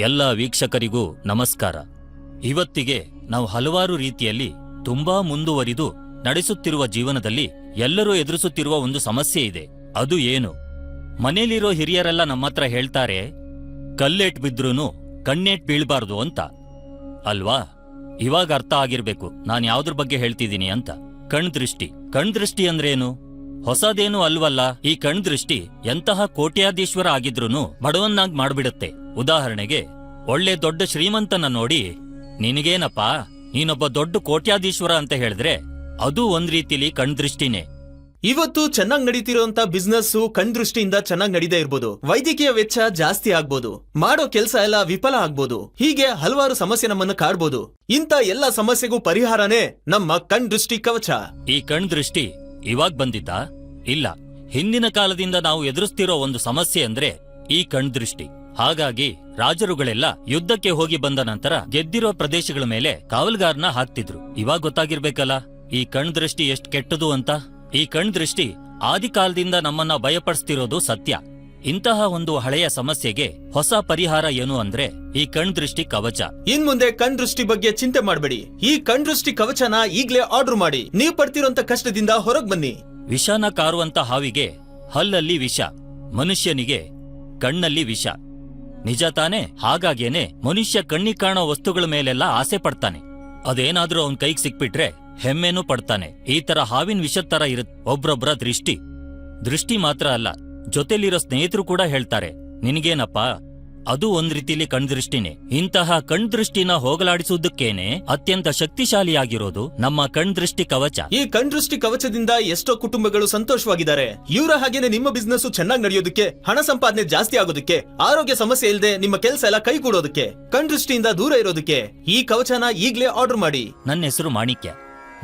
ಎಲ್ಲ ವೀಕ್ಷಕರಿಗೂ ನಮಸ್ಕಾರ. ಇವತ್ತಿಗೆ ನಾವು ಹಲವಾರು ರೀತಿಯಲ್ಲಿ ತುಂಬಾ ಮುಂದುವರಿದು ನಡೆಸುತ್ತಿರುವ ಜೀವನದಲ್ಲಿ ಎಲ್ಲರೂ ಎದುರಿಸುತ್ತಿರುವ ಒಂದು ಸಮಸ್ಯೆ ಇದೆ. ಅದು ಏನು? ಮನೇಲಿರೋ ಹಿರಿಯರೆಲ್ಲ ನಮ್ಮತ್ರ ಹೇಳ್ತಾರೆ, ಕಲ್ಲೇಟ್ ಬಿದ್ರೂ ಕಣ್ಣೇಟ್ ಬೀಳ್ಬಾರ್ದು ಅಂತ. ಅಲ್ವಾ? ಇವಾಗ ಅರ್ಥ ಆಗಿರ್ಬೇಕು, ನಾನು ಯಾವ್ದ್ರ ಬಗ್ಗೆ ಹೇಳ್ತಿದ್ದೀನಿ ಅಂತ. ಕಣ್ದೃಷ್ಟಿ. ಕಣ್ದೃಷ್ಟಿ ಕಣ್ ದೃಷ್ಟಿ ಅಂದ್ರೇನು? ಹೊಸದೇನು ಅಲ್ವಲ್ಲ, ಈ ಕಣ್ದೃಷ್ಟಿ ಎಂತಹ ಕೋಟ್ಯಾಧೀಶ್ವರ ಆಗಿದ್ರೂನು ಬಡವನ್ನಾಗ್ ಮಾಡ್ಬಿಡುತ್ತೆ. ಉದಾಹರಣೆಗೆ ಒಳ್ಳೆ ದೊಡ್ಡ ಶ್ರೀಮಂತನ ನೋಡಿ ನಿನಗೇನಪ್ಪ ನೀನೊಬ್ಬ ದೊಡ್ಡ ಕೋಟ್ಯಾಧೀಶ್ವರ ಅಂತ ಹೇಳಿದ್ರೆ ಅದು ಒಂದ್ ರೀತಿಲಿ ಕಣ್ದೃಷ್ಟಿನೇ. ಇವತ್ತು ಚೆನ್ನಾಗಿ ನಡೀತಿರುವಂತ ಬಿಸ್ನೆಸ್ ಕಣ್ದೃಷ್ಟಿಯಿಂದ ಚೆನ್ನಾಗಿ ನಡೀದೇ ಇರ್ಬೋದು. ವೈದ್ಯಕೀಯ ವೆಚ್ಚ ಜಾಸ್ತಿ ಆಗ್ಬೋದು. ಮಾಡೋ ಕೆಲಸ ಎಲ್ಲ ವಿಫಲ ಆಗ್ಬೋದು. ಹೀಗೆ ಹಲವಾರು ಸಮಸ್ಯೆ ನಮ್ಮನ್ನ ಕಾಡ್ಬೋದು. ಇಂಥ ಎಲ್ಲ ಸಮಸ್ಯೆಗೂ ಪರಿಹಾರನೇ ನಮ್ಮ ಕಣ್ದೃಷ್ಟಿ ಕವಚ. ಈ ಕಣ್ದೃಷ್ಟಿ ಇವಾಗ್ ಬಂದಿದ್ದ? ಇಲ್ಲ. ಹಿಂದಿನ ಕಾಲದಿಂದ ನಾವು ಎದುರಿಸ್ತಿರೋ ಒಂದು ಸಮಸ್ಯೆ ಅಂದ್ರೆ ಈ ಕಣ್ ದೃಷ್ಟಿ ಹಾಗಾಗಿ ರಾಜರುಗಳೆಲ್ಲ ಯುದ್ಧಕ್ಕೆ ಹೋಗಿ ಬಂದ ನಂತರ ಗೆದ್ದಿರೋ ಪ್ರದೇಶಗಳ ಮೇಲೆ ಕಾವಲ್ಗಾರ್ನ ಹಾಕ್ತಿದ್ರು. ಇವಾಗ ಗೊತ್ತಾಗಿರ್ಬೇಕಲ್ಲ ಈ ಕಣ್ ದೃಷ್ಟಿ ಎಷ್ಟ್ ಕೆಟ್ಟದು ಅಂತ? ಈ ಕಣ್ ದೃಷ್ಟಿ ಆದಿಕಾಲದಿಂದ ನಮ್ಮನ್ನ ಭಯಪಡಿಸ್ತಿರೋದು ಸತ್ಯ. ಇಂತಹ ಒಂದು ಹಳೆಯ ಸಮಸ್ಯೆಗೆ ಹೊಸ ಪರಿಹಾರ ಏನು ಅಂದ್ರೆ ಈ ಕಣ್ ದೃಷ್ಟಿ ಕವಚ. ಇನ್ ಮುಂದೆ ಕಣ್ ದೃಷ್ಟಿ ಬಗ್ಗೆ ಚಿಂತೆ ಮಾಡಬೇಡಿ. ಈ ಕಣ್ ದೃಷ್ಟಿ ಕವಚನ ಈಗ್ಲೇ ಆರ್ಡರ್ ಮಾಡಿ. ನೀವು ಪಡ್ತಿರೋಂತ ಕಷ್ಟದಿಂದ ಹೊರಗ್ ಬನ್ನಿ. ವಿಷನ ಕಾರುವಂತ ಹಾವಿಗೆ ಹಲ್ಲಲ್ಲಿ ವಿಷ ಮನುಷ್ಯನಿಗೆ ಕಣ್ಣಲ್ಲಿ ವಿಷ. ನಿಜ ತಾನೇ? ಹಾಗಾಗೇನೆ ಮನುಷ್ಯ ಕಣ್ಣಿ ಕಾಣೋ ವಸ್ತುಗಳ ಮೇಲೆಲ್ಲ ಆಸೆ ಪಡ್ತಾನೆ. ಅದೇನಾದ್ರೂ ಅವನ್ ಕೈಗ್ ಸಿಕ್ಬಿಟ್ರೆ ಹೆಮ್ಮೆನೂ ಪಡ್ತಾನೆ. ಈ ತರ ಹಾವಿನ ವಿಷದ್ ತರ ಇರುತ್ ಒಬ್ರೊಬ್ರ ದೃಷ್ಟಿ. ದೃಷ್ಟಿ ಮಾತ್ರ ಅಲ್ಲ, ಜೊತೆಲಿರೋ ಸ್ನೇಹಿತರು ಕೂಡ ಹೇಳ್ತಾರೆ, ನಿನಗೇನಪ್ಪ? ಅದು ಒಂದ್ ರೀತಿಲಿ ಕಣ್ದೃಷ್ಟಿನೇ ಇಂತಹ ಕಣ್ದೃಷ್ಟಿನ ಹೋಗಲಾಡಿಸುವುದಕ್ಕೇನೆ ಅತ್ಯಂತ ಶಕ್ತಿಶಾಲಿಯಾಗಿರೋದು ನಮ್ಮ ಕಣ್ದೃಷ್ಟಿ ಕವಚ. ಈ ಕಣ್ದೃಷ್ಟಿ ಕವಚದಿಂದ ಎಷ್ಟೋ ಕುಟುಂಬಗಳು ಸಂತೋಷವಾಗಿದ್ದಾರೆ. ಇವರ ಹಾಗೇನೆ ನಿಮ್ಮ ಬಿಸ್ನೆಸ್ ಚೆನ್ನಾಗಿ ನಡೆಯೋದಕ್ಕೆ ಹಣ ಸಂಪಾದನೆ ಜಾಸ್ತಿ ಆಗೋದಕ್ಕೆ ಆರೋಗ್ಯ ಸಮಸ್ಯೆ ಇಲ್ಲದೆ ನಿಮ್ಮ ಕೆಲಸ ಎಲ್ಲ ಕೈಗೂಡೋದಕ್ಕೆ ಕೊಡೋದಕ್ಕೆ ದೃಷ್ಟಿಯಿಂದ ದೂರ ಇರೋದಕ್ಕೆ ಈ ಕವಚನ ಈಗ್ಲೇ ಆರ್ಡರ್ ಮಾಡಿ. ನನ್ನ ಹೆಸರು ಮಾಣಿಕ್ಯ.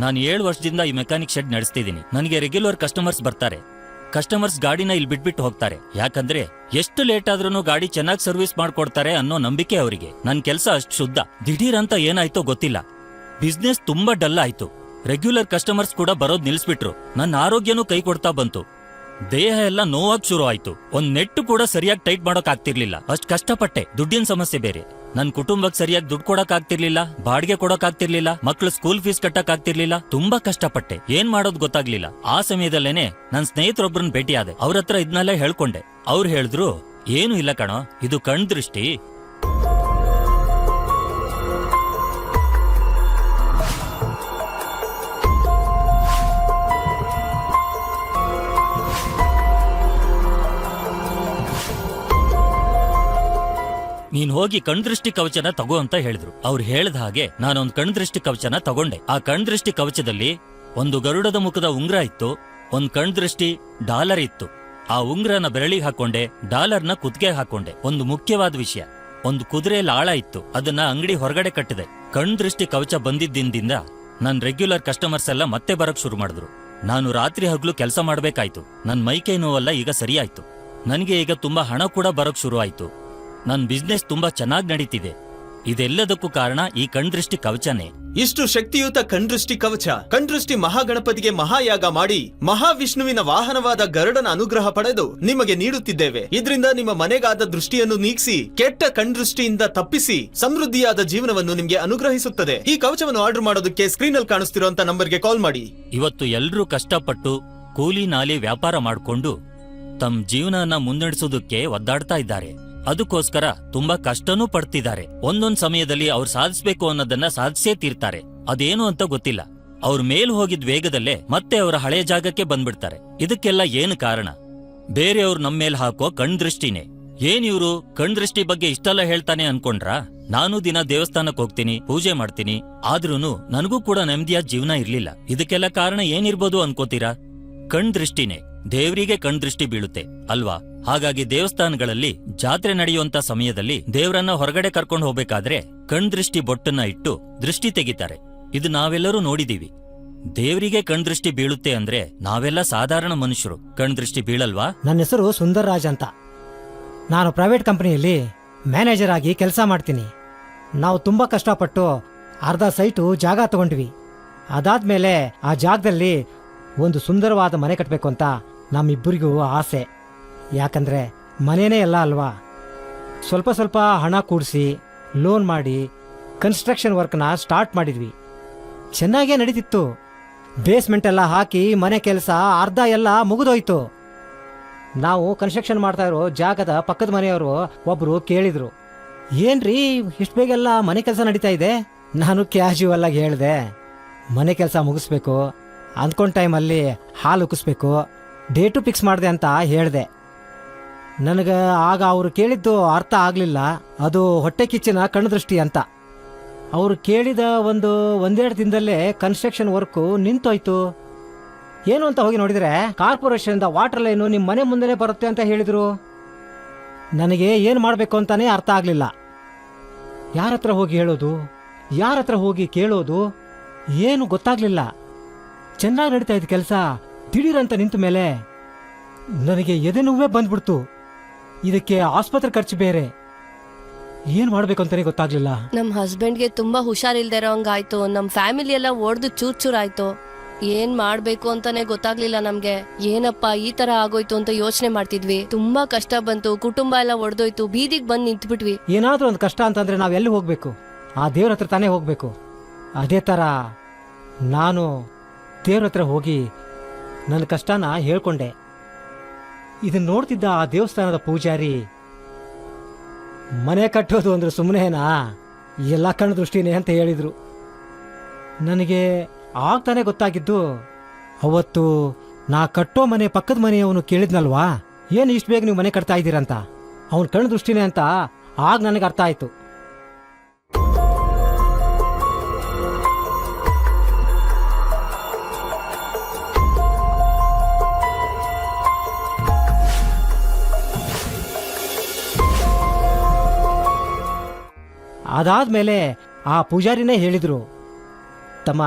ನಾನು ಏಳು ವರ್ಷದಿಂದ ಈ ಮೆಕ್ಯಾನಿಕ್ ಶೆಡ್ ನಡೆಸ್ತಿದ್ದೀನಿ. ನನಗೆ ರೆಗ್ಯುಲರ್ ಕಸ್ಟಮರ್ಸ್ ಬರ್ತಾರೆ. ಕಸ್ಟಮರ್ಸ್ ಗಾಡಿನ ಇಲ್ಲಿ ಬಿಟ್ಬಿಟ್ಟು ಹೋಗ್ತಾರೆ. ಯಾಕಂದ್ರೆ ಎಷ್ಟು ಲೇಟ್ ಆದ್ರೂ ಗಾಡಿ ಚೆನ್ನಾಗಿ ಸರ್ವಿಸ್ ಮಾಡ್ಕೊಡ್ತಾರೆ ಅನ್ನೋ ನಂಬಿಕೆ ಅವರಿಗೆ. ನನ್ ಕೆಲಸ ಅಷ್ಟು ಶುದ್ಧ. ದಿಢೀರ್ ಅಂತ ಏನಾಯ್ತೋ ಗೊತ್ತಿಲ್ಲ. ಬಿಸ್ನೆಸ್ ತುಂಬಾ ಡಲ್ ಆಯ್ತು. ರೆಗ್ಯುಲರ್ ಕಸ್ಟಮರ್ಸ್ ಕೂಡ ಬರೋದ್ ನಿಲ್ಸ್ಬಿಟ್ರು. ನನ್ನ ಆರೋಗ್ಯನೂ ಕೈ ಕೊಡ್ತಾ ಬಂತು. ದೇಹ ಎಲ್ಲ ನೋವಾಗ್ ಶುರು ಆಯ್ತು ಒಂದ್ ನೆಟ್ಟು ಕೂಡ ಸರಿಯಾಗಿ ಟೈಟ್ ಮಾಡೋಕ್ ಆಗ್ತಿರ್ಲಿಲ್ಲ. ಅಷ್ಟ್ ಕಷ್ಟಪಟ್ಟೆ. ದುಡ್ಡಿನ ಸಮಸ್ಯೆ ಬೇರೆ. ನನ್ ಕುಟುಂಬಕ್ ಸರಿಯಾಗಿ ದುಡ್ಡು ಕೊಡಕ್ ಆಗ್ತಿರ್ಲಿಲ್ಲ, ಬಾಡಿಗೆ ಕೊಡಕ್ ಆಗ್ತಿರ್ಲಿಲ್ಲ, ಮಕ್ಳು ಸ್ಕೂಲ್ ಫೀಸ್ ಕಟ್ಟಕ್ ಆಗ್ತಿರ್ಲಿಲ್ಲ, ತುಂಬಾ ಕಷ್ಟಪಟ್ಟೆ. ಏನ್ ಮಾಡೋದ್ ಗೊತ್ತಾಗ್ಲಿಲ್ಲ. ಆ ಸಮಯದಲ್ಲೇನೆ ನನ್ ಸ್ನೇಹಿತರೊಬ್ಬರನ್ನ ಭೇಟಿಯಾದೆ. ಅವ್ರ ಹತ್ರ ಇದ್ನೆಲ್ಲ ಹೇಳ್ಕೊಂಡೆ. ಅವ್ರು ಹೇಳಿದ್ರು, ಏನು ಇಲ್ಲ ಕಣೋ, ಇದು ಕಣ್ ದೃಷ್ಟಿ ನೀನ್ ಹೋಗಿ ಕಣ್ದೃಷ್ಟಿ ಕವಚನ ತಗೋ ಅಂತ ಹೇಳಿದ್ರು. ಅವ್ರು ಹೇಳ್ದ ಹಾಗೆ ನಾನೊಂದ್ ಕಣ್ದೃಷ್ಟಿ ಕವಚನ ತಗೊಂಡೆ. ಆ ಕಣ್ದೃಷ್ಟಿ ಕವಚದಲ್ಲಿ ಒಂದು ಗರುಡದ ಮುಖದ ಉಂಗ್ರ ಇತ್ತು, ಒಂದ್ ಕಣ್ದೃಷ್ಟಿ ಡಾಲರ್ ಇತ್ತು. ಆ ಉಂಗ್ರನ ಬೆರಳಿಗೆ ಹಾಕೊಂಡೆ, ಡಾಲರ್ನ ಕುದ್ಗೆ ಹಾಕೊಂಡೆ. ಒಂದು ಮುಖ್ಯವಾದ ವಿಷಯ, ಒಂದು ಕುದುರೆ ಲಾಳ ಇತ್ತು. ಅದನ್ನ ಅಂಗಡಿ ಹೊರಗಡೆ ಕಟ್ಟಿದೆ. ಕಣ್ದೃಷ್ಟಿ ಕವಚ ಬಂದಿದ್ದಿಂದ ನನ್ ರೆಗ್ಯುಲರ್ ಕಸ್ಟಮರ್ಸ್ ಎಲ್ಲ ಮತ್ತೆ ಬರಕ್ ಶುರು ಮಾಡಿದ್ರು. ನಾನು ರಾತ್ರಿ ಹಗ್ಲು ಕೆಲಸ ಮಾಡ್ಬೇಕಾಯ್ತು. ನನ್ ಮೈಕೈ ನೋವೆಲ್ಲ ಈಗ ಸರಿಯಾಯ್ತು. ನನಗೆ ಈಗ ತುಂಬಾ ಹಣ ಕೂಡ ಬರಕ್ ಶುರು ಆಯ್ತು ನನ್ ಬಿಸ್ನೆಸ್ ತುಂಬಾ ಚೆನ್ನಾಗಿ ನಡೀತಿದೆ. ಇದೆಲ್ಲದಕ್ಕೂ ಕಾರಣ ಈ ಕಣ್ದೃಷ್ಟಿ ಕವಚನೇ. ಇಷ್ಟು ಶಕ್ತಿಯುತ ಕಣ್ದೃಷ್ಟಿ ಕವಚ ಕಣ್ದೃಷ್ಟಿ ಮಹಾಗಣಪತಿಗೆ ಮಹಾಯಾಗ ಮಾಡಿ ಮಹಾವಿಷ್ಣುವಿನ ವಾಹನವಾದ ಗರುಡನ ಅನುಗ್ರಹ ಪಡೆದು ನಿಮಗೆ ನೀಡುತ್ತಿದ್ದೇವೆ. ಇದರಿಂದ ನಿಮ್ಮ ಮನೆಗಾದ ದೃಷ್ಟಿಯನ್ನು ನೀಗಿಸಿ ಕೆಟ್ಟ ಕಣ್ದೃಷ್ಟಿಯಿಂದ ತಪ್ಪಿಸಿ ಸಮೃದ್ಧಿಯಾದ ಜೀವನವನ್ನು ನಿಮಗೆ ಅನುಗ್ರಹಿಸುತ್ತದೆ. ಈ ಕವಚವನ್ನು ಆರ್ಡರ್ ಮಾಡೋದಕ್ಕೆ ಸ್ಕ್ರೀನ್ ಅಲ್ಲಿ ಕಾಣಿಸ್ತಿರುವಂತ ನಂಬರ್ಗೆ ಕಾಲ್ ಮಾಡಿ. ಇವತ್ತು ಎಲ್ಲರೂ ಕಷ್ಟಪಟ್ಟು ಕೂಲಿ ನಾಲಿ ವ್ಯಾಪಾರ ಮಾಡ್ಕೊಂಡು ತಮ್ಮ ಜೀವನನ ಮುನ್ನಡೆಸೋದಕ್ಕೆ ಒದ್ದಾಡ್ತಾ ಇದ್ದಾರೆ. ಅದಕ್ಕೋಸ್ಕರ ತುಂಬಾ ಕಷ್ಟನೂ ಪಡ್ತಿದ್ದಾರೆ. ಒಂದೊಂದ್ ಸಮಯದಲ್ಲಿ ಅವ್ರು ಸಾಧಿಸ್ಬೇಕು ಅನ್ನೋದನ್ನ ಸಾಧಿಸೇ ತೀರ್ತಾರೆ. ಅದೇನು ಅಂತ ಗೊತ್ತಿಲ್ಲ. ಅವ್ರ ಮೇಲ್ ಹೋಗಿದ್ ವೇಗದಲ್ಲೇ ಮತ್ತೆ ಅವರ ಹಳೆಯ ಜಾಗಕ್ಕೆ ಬಂದ್ಬಿಡ್ತಾರೆ. ಇದಕ್ಕೆಲ್ಲ ಏನು ಕಾರಣ? ಬೇರೆಯವ್ರು ನಮ್ಮೇಲ್ ಹಾಕೋ ಕಣ್ದೃಷ್ಟಿನೇ ಏನ್ ಇವ್ರು ಕಣ್ದೃಷ್ಟಿ ಬಗ್ಗೆ ಇಷ್ಟೆಲ್ಲ ಹೇಳ್ತಾನೆ ಅನ್ಕೊಂಡ್ರಾ? ನಾನು ದಿನ ದೇವಸ್ಥಾನಕ್ ಹೋಗ್ತೀನಿ, ಪೂಜೆ ಮಾಡ್ತೀನಿ. ಆದ್ರೂನು ನನಗೂ ಕೂಡ ನೆಮ್ಮದಿಯ ಜೀವನ ಇರ್ಲಿಲ್ಲ. ಇದಕ್ಕೆಲ್ಲ ಕಾರಣ ಏನಿರ್ಬೋದು ಅನ್ಕೋತೀರಾ? ಕಣ್ದೃಷ್ಟಿನೇ ದೇವ್ರಿಗೆ ಕಣ್ದೃಷ್ಟಿ ಬೀಳುತ್ತೆ, ಅಲ್ವಾ? ಹಾಗಾಗಿ ದೇವಸ್ಥಾನಗಳಲ್ಲಿ ಜಾತ್ರೆ ನಡೆಯುವಂತ ಸಮಯದಲ್ಲಿ ದೇವರನ್ನ ಹೊರಗಡೆ ಕರ್ಕೊಂಡು ಹೋಗಬೇಕಾದ್ರೆ ಕಣ್ದೃಷ್ಟಿ ಬೊಟ್ಟನ್ನ ಇಟ್ಟು ದೃಷ್ಟಿ ತೆಗಿತಾರೆ. ಇದು ನಾವೆಲ್ಲರೂ ನೋಡಿದೀವಿ. ದೇವರಿಗೆ ಕಣ್ದೃಷ್ಟಿ ಬೀಳುತ್ತೆ ಅಂದ್ರೆ ನಾವೆಲ್ಲ ಸಾಧಾರಣ ಮನುಷ್ಯರು. ಕಣ್ದೃಷ್ಟಿ ಬೀಳಲ್ವಾ? ನನ್ನ ಹೆಸರು ಸುಂದರ್ ರಾಜ್ ಅಂತ. ನಾನು ಪ್ರೈವೇಟ್ ಕಂಪನಿಯಲ್ಲಿ ಮ್ಯಾನೇಜರ್ ಆಗಿ ಕೆಲಸ ಮಾಡ್ತೀನಿ. ನಾವು ತುಂಬ ಕಷ್ಟಪಟ್ಟು ಅರ್ಧ ಸೈಟು ಜಾಗ ತಗೊಂಡ್ವಿ. ಅದಾದ್ಮೇಲೆ ಆ ಜಾಗದಲ್ಲಿ ಒಂದು ಸುಂದರವಾದ ಮನೆ ಕಟ್ಟಬೇಕು ಅಂತ ನಮ್ಮಿಬ್ಬರಿಗೂ ಆಸೆ. ಯಾಕಂದ್ರೆ ಮನೆನೇ ಎಲ್ಲ ಅಲ್ವಾ? ಸ್ವಲ್ಪ ಸ್ವಲ್ಪ ಹಣ ಕೂಡಿಸಿ ಲೋನ್ ಮಾಡಿ ಕನ್ಸ್ಟ್ರಕ್ಷನ್ ವರ್ಕ್ನ ಸ್ಟಾರ್ಟ್ ಮಾಡಿದ್ವಿ. ಚೆನ್ನಾಗೇ ನಡೀತಿತ್ತು. ಬೇಸ್ಮೆಂಟ್ ಎಲ್ಲ ಹಾಕಿ, ಮನೆ ಕೆಲಸ, ಅರ್ಧ ಎಲ್ಲ ಮುಗಿದೋಯ್ತು. ನಾವು ಕನ್ಸ್ಟ್ರಕ್ಷನ್ ಮಾಡ್ತಾ ಇರೋ ಜಾಗದ ಪಕ್ಕದ ಮನೆಯವರು ಒಬ್ಬರು ಕೇಳಿದ್ರು, ಏನ್ರಿ, ಇಷ್ಟು ಬೇಗೆಲ್ಲ ಮನೆ ಕೆಲಸ ನಡೀತಾ ಇದೆ? ನಾನು ಕ್ಯಾಶುವಲ್ ಆಗಿ ಹೇಳಿದೆ, ಮನೆ ಕೆಲಸ ಮುಗಿಸ್ಬೇಕು, ಅಂದ್ಕೊಂಡ ಟೈಮಲ್ಲಿ ಹಾಲು ಉಕ್ಕಿಸ್ಬೇಕು ಡೇಟು ಫಿಕ್ಸ್ ಮಾಡಿದೆ ಅಂತ ಹೇಳಿದೆ. ನನಗೆ ಆಗ ಅವರು ಕೇಳಿದ್ದು ಅರ್ಥ ಆಗಲಿಲ್ಲ. ಅದು ಹೊಟ್ಟೆ ಕಿಚ್ಚಿನ ಕಣ್ಣುದೃಷ್ಟಿ ಅಂತ. ಅವರು ಕೇಳಿದ ಒಂದು ಒಂದೆರಡು ದಿನದಲ್ಲೇ ಕನ್ಸ್ಟ್ರಕ್ಷನ್ ವರ್ಕು ನಿಂತೋಯ್ತು. ಏನು ಅಂತ ಹೋಗಿ ನೋಡಿದ್ರೆ ಕಾರ್ಪೊರೇಷನಿಂದ ವಾಟರ್ ಲೈನು ನಿಮ್ಮ ಮನೆ ಮುಂದೆನೇ ಬರುತ್ತೆ ಅಂತ ಹೇಳಿದರು. ನನಗೆ ಏನು ಮಾಡಬೇಕು ಅಂತಾನೆ ಅರ್ಥ ಆಗಲಿಲ್ಲ. ಯಾರ ಹತ್ರ ಹೋಗಿ ಹೇಳೋದು? ಯಾರ ಹತ್ರ ಹೋಗಿ ಕೇಳೋದು? ಏನು ಗೊತ್ತಾಗ್ಲಿಲ್ಲ. ಚೆನ್ನಾಗಿ ನಡೀತಾ ಇದ್ದ ಕೆಲಸ. ದಿಢೀರಂತ ನಿಂತ ಮೇಲೆ ನನಗೆ ಎದೆ ನೋವೇ ಬಂದ್ಬಿಡ್ತು. ಇದಕ್ಕೆ ಆಸ್ಪತ್ರೆ ಖರ್ಚು ಬೇರೆ. ಏನು ಮಾಡಬೇಕು ಅಂತಾನೆ ಗೊತ್ತಾಗ್ಲಿಲ್ಲ. ನಮ್ ಹಸ್ಬೆಂಡ್ಗೆ ತುಂಬಾ ಹುಷಾರಿಲ್ದೇ ಇರೋಂಗಾಯ್ತು. ನಮ್ ಫ್ಯಾಮಿಲಿ ಎಲ್ಲ ಒಡೆದು ಚೂರ್ ಚೂರ್ ಆಯ್ತು ಏನ್ ಮಾಡ್ಬೇಕು ಅಂತಾನೆ ಗೊತ್ತಾಗ್ಲಿಲ್ಲ ನಮ್ಗೆ. ಏನಪ್ಪ ಈ ತರ ಆಗೋಯ್ತು ಅಂತ ಯೋಚನೆ ಮಾಡ್ತಿದ್ವಿ. ತುಂಬಾ ಕಷ್ಟ ಬಂತು. ಕುಟುಂಬ ಎಲ್ಲ ಒಡೆದೋಯ್ತು. ಬೀದಿಗ್ ಬಂದ್ ನಿಂತ್ಬಿಟ್ವಿ. ಏನಾದ್ರೂ ಒಂದು ಕಷ್ಟ ಅಂತಂದ್ರೆ ನಾವು ಎಲ್ಲಿ ಹೋಗ್ಬೇಕು? ಆ ದೇವ್ರ ಹತ್ರ ತಾನೇ ಹೋಗ್ಬೇಕು. ಅದೇ ಥರ ನಾನು ದೇವ್ರ ಹತ್ರ ಹೋಗಿ ನನ್ನ ಕಷ್ಟನ ಹೇಳ್ಕೊಂಡೆ. ಇದನ್ನ ನೋಡ್ತಿದ್ದ ಆ ದೇವಸ್ಥಾನದ ಪೂಜಾರಿ, ಮನೆ ಕಟ್ಟೋದು ಅಂದ್ರೆ ಸುಮ್ಮನೆನಾ ಎಲ್ಲ ಕಣ್ಣು ದೃಷ್ಟಿನೇ ಅಂತ ಹೇಳಿದ್ರು. ನನಗೆ ಆಗ್ತಾನೆ ಗೊತ್ತಾಗಿದ್ದು, ಅವತ್ತು ನಾ ಕಟ್ಟೋ ಮನೆ ಪಕ್ಕದ ಮನೆಯವನು ಕೇಳಿದ್ನಲ್ವಾ? ಏನು ಇಷ್ಟು ಬೇಗ ನೀವು ಮನೆ ಕಟ್ತಾ ಇದ್ದೀರಂತ? ಅವನ ಕಣ್ಣು ದೃಷ್ಟಿನೇ ಅಂತ ಆಗ ನನಗೆ ಅರ್ಥ ಆಯ್ತು. ಅದಾದ್ಮೇಲೆ ಆ ಪೂಜಾರಿನೇ ಹೇಳಿದರು, ತಮ್ಮ,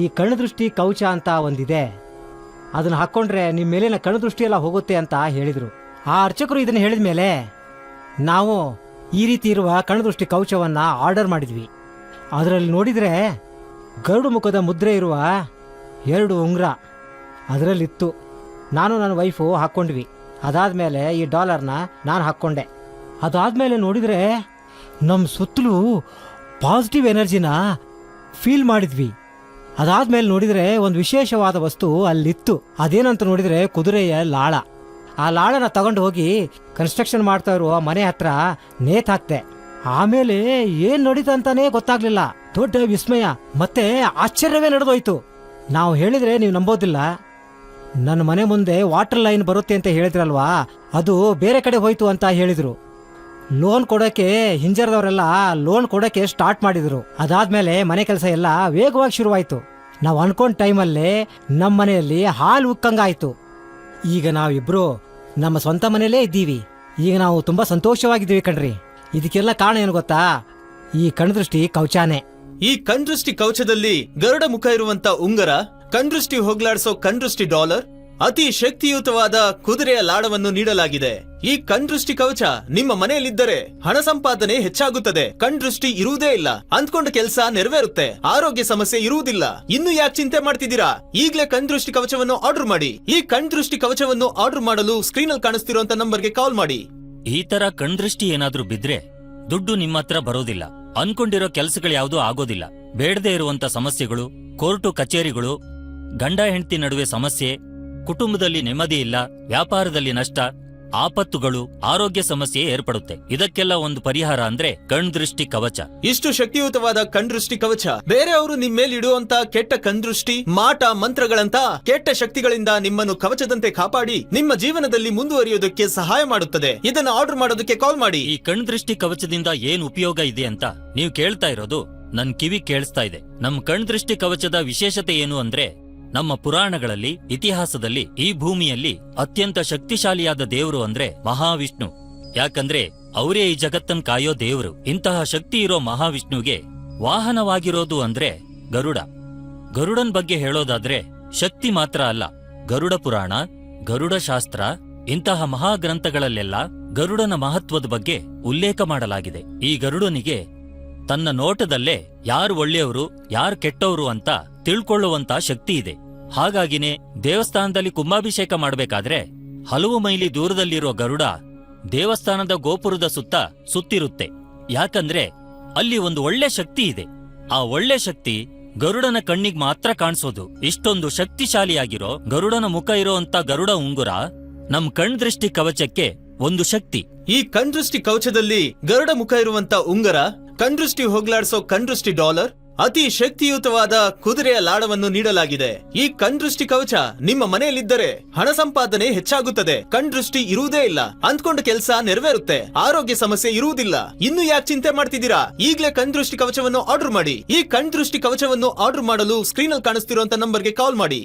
ಈ ಕಣ್ಣದೃಷ್ಟಿ ಕೌಚ ಅಂತ ಒಂದಿದೆ. ಅದನ್ನ ಹಾಕ್ಕೊಂಡ್ರೆ ನಿಮ್ಮ ಮೇಲಿನ ಕಣ್ಣು ದೃಷ್ಟಿ ಎಲ್ಲ ಹೋಗುತ್ತೆ ಅಂತ ಹೇಳಿದರು. ಆ ಅರ್ಚಕರು ಇದನ್ನು ಹೇಳಿದ ಮೇಲೆ ನಾವು ಈ ರೀತಿ ಇರುವ ಕಣ್ಣು ದೃಷ್ಟಿ ಕವಚವನ್ನ ಆರ್ಡರ್ ಮಾಡಿದ್ವಿ. ಅದರಲ್ಲಿ ನೋಡಿದ್ರೆ ಗರುಡು ಮುಖದ ಮುದ್ರೆ ಇರುವ ಎರಡು ಉಂಗುರ ಅದರಲ್ಲಿತ್ತು. ನಾನು ನನ್ನ ವೈಫು ಹಾಕ್ಕೊಂಡ್ವಿ. ಅದಾದಮೇಲೆ ಈ ಡಾಲರ್ನ ನಾನು ಹಾಕ್ಕೊಂಡೆ. ಅದಾದ್ಮೇಲೆ ನೋಡಿದ್ರೆ ನಮ್ಮ ಸುತ್ತಲೂ ಪಾಸಿಟಿವ್ ಎನರ್ಜಿನ ಫೀಲ್ ಮಾಡಿದ್ವಿ. ಅದಾದ್ಮೇಲೆ ನೋಡಿದರೆ ಒಂದು ವಿಶೇಷವಾದ ವಸ್ತು ಅಲ್ಲಿತ್ತು. ಅದೇನಂತ ನೋಡಿದರೆ ಕುದುರೆಯ ಲಾಳ. ಆ ಲಾಳನ ತಗೊಂಡು ಹೋಗಿ ಕನ್ಸ್ಟ್ರಕ್ಷನ್ ಮಾಡ್ತಾ ಇರುವ ಮನೆ ಹತ್ರ ನೇತಾಕ್ತೆ ಆಮೇಲೆ ಏನ್ ನಡೀತಂತಾನೆ ಗೊತ್ತಾಗ್ಲಿಲ್ಲ. ದೊಡ್ಡ ವಿಸ್ಮಯ, ಮತ್ತೆ ಆಶ್ಚರ್ಯವೇ ನಡೆದೋಯ್ತು. ನಾವು ಹೇಳಿದ್ರೆ ನೀವು ನಂಬೋದಿಲ್ಲ. ನನ್ನ ಮನೆ ಮುಂದೆ ವಾಟರ್ ಲೈನ್ ಬರುತ್ತೆ ಅಂತ ಹೇಳಿದ್ರಲ್ವಾ? ಅದು ಬೇರೆ ಕಡೆ ಹೋಯ್ತು ಅಂತ ಹೇಳಿದ್ರು. ಲೋನ್ ಕೊಡೋಕೆ ಹಿಂಜರದವರೆಲ್ಲ ಲೋನ್ ಕೊಡೋಕೆ ಸ್ಟಾರ್ಟ್ ಮಾಡಿದ್ರು. ಅದಾದ್ಮೇಲೆ ಮನೆ ಕೆಲಸ ಎಲ್ಲ ವೇಗವಾಗಿ ಶುರುವಾಯ್ತು. ನಾವು ಅನ್ಕೊಂಡ ಟೈಮಲ್ಲೇ ನಮ್ಮ ಮನೆಯಲ್ಲಿ ಹಾಲು ಉಕ್ಕಂಗಾಯ್ತು ಈಗ ನಾವಿಬ್ರು ನಮ್ಮ ಸ್ವಂತ ಮನೆಯಲ್ಲೇ ಇದ್ದೀವಿ. ಈಗ ನಾವು ತುಂಬಾ ಸಂತೋಷವಾಗಿದ್ದೀವಿ ಕಣ್ರಿ. ಇದಕ್ಕೆಲ್ಲ ಕಾರಣ ಏನು ಗೊತ್ತಾ? ಈ ಕಣ್ದೃಷ್ಟಿ ಕೌಚಾನೆ. ಈ ಕಣ್ದೃಷ್ಟಿ ಕವಚದಲ್ಲಿ ಗರುಡ ಮುಖ ಇರುವಂತ ಉಂಗರ, ಕಣ್ದೃಷ್ಟಿ ಹೋಗ್ಲಾಡ್ಸೋ ಕಣ್ದೃಷ್ಟಿ ಡಾಲರ್ ಅತಿ ಶಕ್ತಿಯುತವಾದ ಕುದುರೆಯ ಲಾಡವನ್ನು ನೀಡಲಾಗಿದೆ. ಈ ಕಣ್ದೃಷ್ಟಿ ಕವಚ ನಿಮ್ಮ ಮನೆಯಲ್ಲಿದ್ದರೆ ಹಣ ಸಂಪಾದನೆ ಹೆಚ್ಚಾಗುತ್ತದೆ. ಕಣ್ದೃಷ್ಟಿ ಇರುವುದೇ ಇಲ್ಲ. ಅಂದ್ಕೊಂಡ ಕೆಲಸ ನೆರವೇರುತ್ತೆ. ಆರೋಗ್ಯ ಸಮಸ್ಯೆ ಇರುವುದಿಲ್ಲ. ಇನ್ನು ಯಾಕೆ ಚಿಂತೆ ಮಾಡ್ತಿದ್ದೀರಾ? ಈಗಲೇ ಕಣ್ದೃಷ್ಟಿ ಕವಚವನ್ನು ಆರ್ಡರ್ ಮಾಡಿ. ಈ ಕಣ್ದೃಷ್ಟಿ ಕವಚವನ್ನು ಆರ್ಡರ್ ಮಾಡಲು ಸ್ಕ್ರೀನ್ ಅಲ್ಲಿ ಕಾಣಿಸ್ತಿರುವಂತ ನಂಬರ್ಗೆ ಕಾಲ್ ಮಾಡಿ. ಈ ತರ ಕಣ್ದೃಷ್ಟಿ ಏನಾದ್ರೂ ಬಿದ್ರೆ ದುಡ್ಡು ನಿಮ್ಮ ಹತ್ರ ಬರೋದಿಲ್ಲ. ಅನ್ಕೊಂಡಿರೋ ಕೆಲಸಗಳು ಯಾವುದೂ ಆಗೋದಿಲ್ಲ. ಬೇಡದೇ ಇರುವಂತ ಸಮಸ್ಯೆಗಳು, ಕೋರ್ಟು, ಕಚೇರಿಗಳು, ಗಂಡ ಹೆಂಡತಿ ನಡುವೆ ಸಮಸ್ಯೆ ಕುಟುಂಬದಲ್ಲಿ ನೆಮ್ಮದಿ ಇಲ್ಲ ವ್ಯಾಪಾರದಲ್ಲಿ ನಷ್ಟ ಆಪತ್ತುಗಳು ಆರೋಗ್ಯ ಸಮಸ್ಯೆ ಏರ್ಪಡುತ್ತೆ. ಇದಕ್ಕೆಲ್ಲ ಒಂದು ಪರಿಹಾರ ಅಂದ್ರೆ ಕಣ್ದೃಷ್ಟಿ ಕವಚ. ಇಷ್ಟು ಶಕ್ತಿಯುತವಾದ ಕಣ್ದೃಷ್ಟಿ ಕವಚ ಬೇರೆಯವರು ನಿಮ್ ಮೇಲೆ ಇಡುವಂತ ಕೆಟ್ಟ ಕಣ್ದೃಷ್ಟಿ ಮಾಟ ಮಂತ್ರಗಳಂತ ಕೆಟ್ಟ ಶಕ್ತಿಗಳಿಂದ ನಿಮ್ಮನ್ನು ಕವಚದಂತೆ ಕಾಪಾಡಿ ನಿಮ್ಮ ಜೀವನದಲ್ಲಿ ಮುಂದುವರಿಯೋದಕ್ಕೆ ಸಹಾಯ ಮಾಡುತ್ತದೆ. ಇದನ್ನು ಆರ್ಡರ್ ಮಾಡೋದಕ್ಕೆ ಕಾಲ್ ಮಾಡಿ. ಈ ಕಣ್ದೃಷ್ಟಿ ಕವಚದಿಂದ ಏನ್ ಉಪಯೋಗ ಇದೆ ಅಂತ ನೀವು ಕೇಳ್ತಾ ಇರೋದು ನನ್ ಕಿವಿ ಕೇಳಿಸ್ತಾ ಇದೆ. ನಮ್ ಕಣ್ದೃಷ್ಟಿ ಕವಚದ ವಿಶೇಷತೆ ಏನು ಅಂದ್ರೆ ನಮ್ಮ ಪುರಾಣಗಳಲ್ಲಿ, ಇತಿಹಾಸದಲ್ಲಿ ಈ ಭೂಮಿಯಲ್ಲಿ ಅತ್ಯಂತ ಶಕ್ತಿಶಾಲಿಯಾದ ದೇವರು ಅಂದ್ರೆ ಮಹಾವಿಷ್ಣು. ಯಾಕಂದ್ರೆ ಅವರೇ ಈ ಜಗತ್ತನ್ ಕಾಯೋ ದೇವರು. ಇಂತಹ ಶಕ್ತಿ ಇರೋ ಮಹಾವಿಷ್ಣುಗೆ ವಾಹನವಾಗಿರೋದು ಅಂದ್ರೆ ಗರುಡ. ಗರುಡನ್ ಬಗ್ಗೆ ಹೇಳೋದಾದ್ರೆ ಶಕ್ತಿ ಮಾತ್ರ ಅಲ್ಲ, ಗರುಡ ಪುರಾಣ, ಗರುಡ ಶಾಸ್ತ್ರ, ಇಂತಹ ಮಹಾಗ್ರಂಥಗಳಲ್ಲೆಲ್ಲ ಗರುಡನ ಮಹತ್ವದ ಬಗ್ಗೆ ಉಲ್ಲೇಖ ಮಾಡಲಾಗಿದೆ. ಈ ಗರುಡನಿಗೆ ತನ್ನ ನೋಟದಲ್ಲೇ ಯಾರು ಒಳ್ಳೆಯವರು, ಯಾರು ಕೆಟ್ಟವರು ಅಂತ ತಿಳ್ಕೊಳ್ಳುವಂತ ಶಕ್ತಿ ಇದೆ. ಹಾಗಾಗಿನೇ ದೇವಸ್ಥಾನದಲ್ಲಿ ಕುಂಭಾಭಿಷೇಕ ಮಾಡಬೇಕಾದ್ರೆ ಹಲವು ಮೈಲಿ ದೂರದಲ್ಲಿರೋ ಗರುಡ ದೇವಸ್ಥಾನದ ಗೋಪುರದ ಸುತ್ತ ಸುತ್ತಿರುತ್ತೆ. ಯಾಕಂದ್ರೆ ಅಲ್ಲಿ ಒಂದು ಒಳ್ಳೆ ಶಕ್ತಿ ಇದೆ. ಆ ಒಳ್ಳೆ ಶಕ್ತಿ ಗರುಡನ ಕಣ್ಣಿಗ್ ಮಾತ್ರ ಕಾಣಿಸೋದು. ಇಷ್ಟೊಂದು ಶಕ್ತಿಶಾಲಿಯಾಗಿರೋ ಗರುಡನ ಮುಖ ಇರೋಂತ ಗರುಡ ಉಂಗುರ ನಮ್ ಕಣ್ ದೃಷ್ಟಿ ಕವಚಕ್ಕೆ ಒಂದು ಶಕ್ತಿ. ಈ ಕಣ್ದೃಷ್ಟಿ ಕವಚದಲ್ಲಿ ಗರುಡ ಮುಖ ಇರುವಂತ ಉಂಗರ ಹೋಗ್ಲಾಡಿಸೋ ಹೋಗ್ಲಾಡ್ಸೋ ಕಣ್ದೃಷ್ಟಿ ಡಾಲರ್? ಅತಿ ಶಕ್ತಿಯುತವಾದ ಕುದುರೆಯ ಲಾಡವನ್ನು ನೀಡಲಾಗಿದೆ. ಈ ಕಣ್ದೃಷ್ಟಿ ಕವಚ ನಿಮ್ಮ ಮನೆಯಲ್ಲಿದ್ದರೆ ಹಣ ಸಂಪಾದನೆ ಹೆಚ್ಚಾಗುತ್ತದೆ. ಕಣ್ದೃಷ್ಟಿ ಇರುವುದೇ ಇಲ್ಲ. ಅಂದ್ಕೊಂಡ ಕೆಲಸ ನೆರವೇರುತ್ತೆ. ಆರೋಗ್ಯ ಸಮಸ್ಯೆ ಇರುವುದಿಲ್ಲ. ಇನ್ನು ಯಾಕೆ ಚಿಂತೆ ಮಾಡ್ತಿದ್ದೀರಾ? ಈಗಲೇ ಕಣ್ದೃಷ್ಟಿ ಕವಚವನ್ನು ಆರ್ಡರ್ ಮಾಡಿ. ಈ ಕಣ್ದೃಷ್ಟಿ ಕವಚವನ್ನು ಆರ್ಡರ್ ಮಾಡಲು ಸ್ಕ್ರೀನ್ ಅಲ್ಲಿ ಕಾಣಿಸ್ತಿರುವಂತ ನಂಬರ್ಗೆ ಕಾಲ್ ಮಾಡಿ.